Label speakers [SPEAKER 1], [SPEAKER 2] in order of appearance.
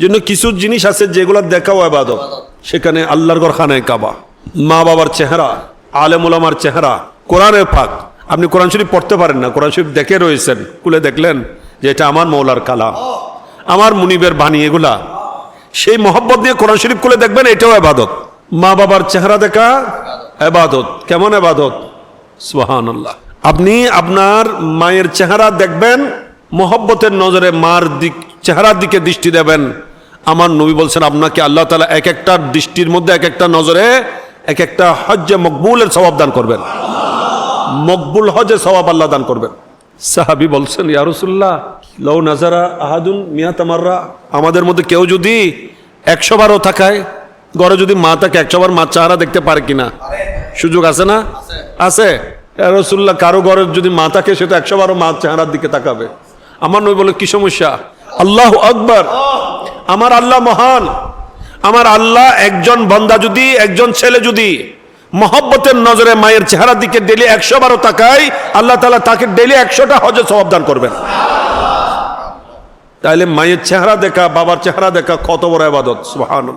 [SPEAKER 1] জন্য কিছু জিনিস আছে যেগুলো দেখাও আবাদত। সেখানে আল্লাহর ঘর খানায় কাবা। মা বাবার চেহারা আলেমুলামার চেহারা, কোরআনের ফাঁক। আপনি কোরআন শরীফ পড়তে পারেন না, কোরআন শরীফ দেখে রয়েছেন, খুলে দেখলেন যে এটা আমার মৌলার কালাম। আমার মুনিবের বাণী এগুলা। সেই মহব্বত নিয়ে কোরআন শরীফ খুলে দেখবেন, এটাও আবাদত। মা বাবার চেহারা দেখা আবাদত। কেমন আবাদত? সুহান আপনি আপনার মায়ের চেহারা দেখবেন, মহব্বতের নজরে মার দিক, চেহারার দিকে দৃষ্টি দেবেন। আমার নবী বলছেন, আপনাকে আল্লাহ তালা এক একটা দৃষ্টির মধ্যে এক একটা নজরে এক একটা হজ্জে মকবুলের স্বভাব দান করবেন। মকবুল হজে সওয়াব আল্লাহ দান করবেন। সাহাবি বলছেন ইয়ারুসুল্লাহ লৌ নাজারা আহাদুন মিয়া তামাররা আমাদের মধ্যে কেউ যদি একশো বারও থাকায় ঘরে যদি মা তাকে একশো বার মা চেহারা দেখতে পারে কিনা? সুযোগ আছে না? আছে। রসুল্লাহ কারও ঘরে যদি মা থাকে তো একশো বারো মা চেহারার দিকে তাকাবে। আমার নই বলে কি সমস্যা? আল্লাহ আকবর। আমার আল্লাহ মহান। আমার আল্লাহ একজন বন্দা যদি, একজন ছেলে যদি মহব্বতের নজরে মায়ের চেহারা দিকে ডেলি একশো বারো তাকায়, আল্লাহ তালা তাকে ডেলি একশোটা হজে সবাবদান করবেন। তাহলে মায়ের চেহারা দেখা, বাবার চেহারা দেখা কত বড় আবাদত, সুবহানাল্লাহ।